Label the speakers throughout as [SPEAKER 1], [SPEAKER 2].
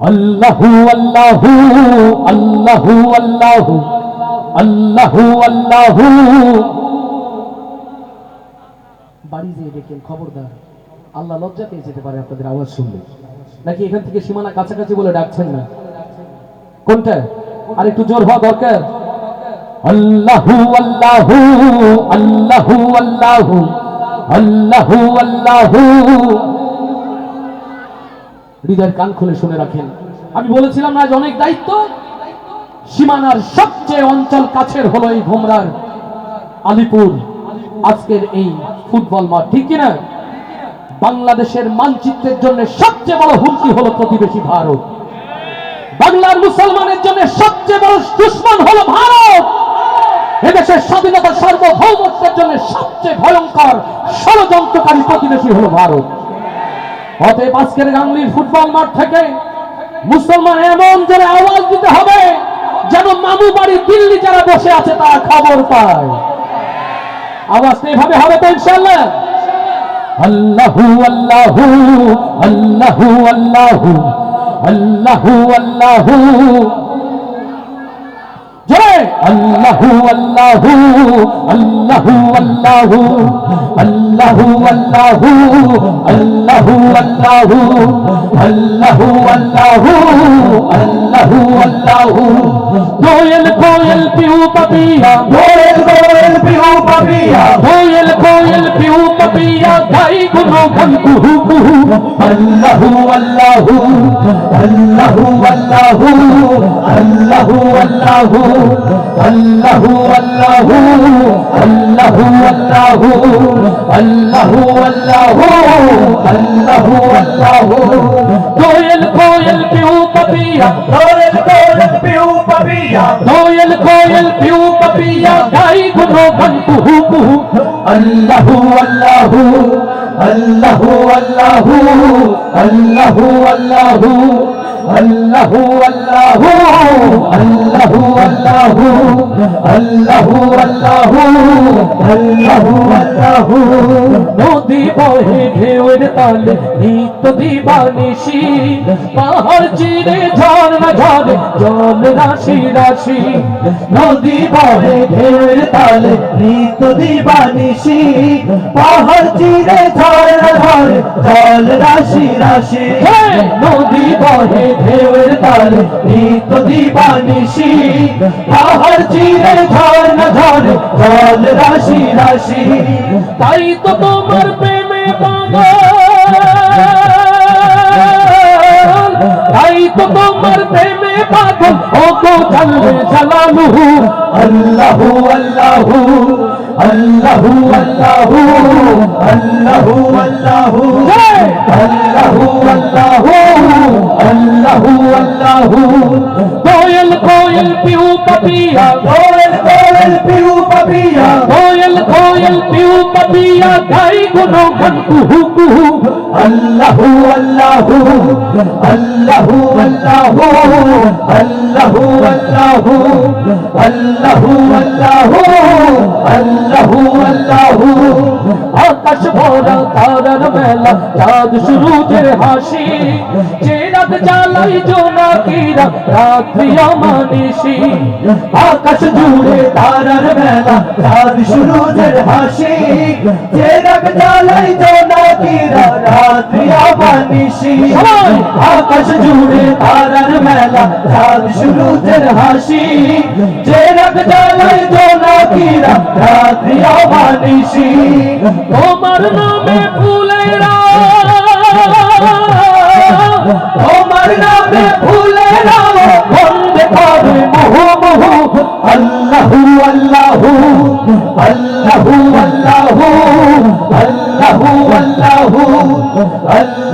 [SPEAKER 1] আল্লাহু আল্লাহু আল্লাহু আল্লাহু আল্লাহু আল্লাহু। বাড়ি যেয়ে দেখেন খবরদার, আল্লাহ লজ্জা পেয়ে যেতে পারে আপনাদের আওয়াজ শুনলে। নাকি এখান থেকে সীমানা কাছাকাছি বলে ডাকছেন না? কোনটা? আর একটু জোর হওয়া দরকার। আল্লাহু আল্লাহু আল্লাহু আল্লাহু আল্লাহু আল্লাহু। হৃদয়ের কান খুলে শুনে রাখেন। আমি বলেছিলাম না আজ অনেক দায়িত্ব, সীমানার সবচেয়ে অঞ্চল কাছের হলো এই ঘোমরার আলিপুর। আজকের এই ফুটবল মাঠ, ঠিক কিনা? বাংলাদেশের মানচিত্রের জন্য সবচেয়ে বড় হুমকি হলো প্রতিবেশী ভারত। বাংলার মুসলমানের জন্য সবচেয়ে বড় দুশ্মন হলো ভারত। এদেশের স্বাধীনতা সার্বভৌমত্বের জন্য সবচেয়ে ভয়ঙ্কর ষড়যন্ত্রকারী প্রতিবেশী হলো ভারত। অতএব আজকের গাঙ্গুলির ফুটবল মাঠ থেকে মুসলমান এমন জোরে আওয়াজ দিতে হবে, যেন মামু বাড়ি দিল্লি যারা বসে আছে তারা খবর পায়। আওয়াজটা এইভাবে হবে তো ইনশাল্লাহ আল্লাহু আল্লাহু আল্লাহু আল্লাহু আল্লাহু আল্লাহু। আল্লাহু আল্লাহু আল্লাহু আল্লাহু আল্লাহু আল্লাহু আল্লাহু আল্লাহু আল্লাহু আল্লাহু আল্লাহু আল্লাহু কোয়েল কোয়েল পিউ পাপিয়া
[SPEAKER 2] কোয়েল কোয়েল পিউ পাপিয়া
[SPEAKER 1] কোয়েল কোয়েল পিউ পাপিয়া গাই গুনো গান কুহু কুহু
[SPEAKER 2] আল্লাহু আল্লাহু আল্লাহু আল্লাহু আল্লাহু আল্লাহু আল্লাহু আল্লাহু আল্লাহু আল্লাহু আল্লাহু আল্লাহু আল্লাহু আল্লাহু।
[SPEAKER 1] কোয়েল কোয়েল পিউ পাপিয়া
[SPEAKER 2] কোয়েল কোয়েল পিউ পাপিয়া
[SPEAKER 1] কোয়েল কোয়েল পিউ পাপিয়া, গাই গুনো গান কুহু কুহু।
[SPEAKER 2] আল্লাহু আল্লাহু আল্লাহু আল্লাহু আল্লাহু আল্লাহু আল্লাহু আল্লাহু আল্লাহু আল্লাহু আল্লাহু আল্লাহু আল্লাহু
[SPEAKER 1] নদী বহে ঢেউয়ের তালে নিত্য দিবানিশি পাহাড় চিরে ঝর্ণা ঝরে জল রাশি রাশি।
[SPEAKER 2] নদী বহে ঢেউয়ের তালে নিত দিবানিশি পাহাড় চিরে ঝড় ঝড় জল রাশি রাশি! নদী বহে ঢেউয়ের তালে নিত দিবানিশি পাহাড় চিরে ঝড় ঝড় জল রাশি রাশি
[SPEAKER 1] তাই তো তোমার প্রেমে পাগল তাই তো তোমার প্রেমে পাগল ও গো জানলে জালালুহু
[SPEAKER 2] আল্লাহু আল্লাহু আল্লাহু আল্লাহু আল্লাহু আল্লাহু! আল্লাহু আল্লাহু আল্লাহু আল্লাহু
[SPEAKER 1] কোয়েল কোয়েল পিউ পাপিয়া।
[SPEAKER 2] কোয়েল কোয়েল পিউ পাপিয়া।
[SPEAKER 1] কোয়েল কোয়েল পিউ পাপিয়া গাই গুনো গান কুহু কুহু।
[SPEAKER 2] আল্লাহু আল্লাহু আল্লাহু আল্লাহু আল্লাহু আল্লাহু আল্লাহু আল্লাহু আল্লাহু আল্লাহু।
[SPEAKER 1] আকাশ ভরা তারার মেলা চাঁদ সূর্যের হাসি যে রাত জ্বালাই জোনাকিরা রাত্রি আমানিশি
[SPEAKER 2] আকাশ জুড়ে তারার মেলা চাঁদ সূরজের হাসি যে রাগ জ্বালাই জোনাকিরা রাত্রি আবানিশি
[SPEAKER 1] সবাই!
[SPEAKER 2] আকাশ জুড়ে তারার মেলা চাঁদ সূরজের হাসি যে রাগ জ্বালাই জোনাকিরা রাত্রি আবানিশি
[SPEAKER 1] তোমার নামে ফুলেরা
[SPEAKER 2] নামে ভুলে নাও বন্দে করে মুহু মুহু আল্লাহু আল্লাহু আল্লাহু আল্লাহু আল্লাহু আল্লাহু আল্লাহ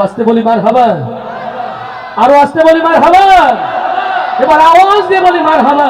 [SPEAKER 1] আসতে বলি মার হাবার আরও আসতে বলি মার হাবার এবার আওয়াজ দিয়ে বলি মার হাবা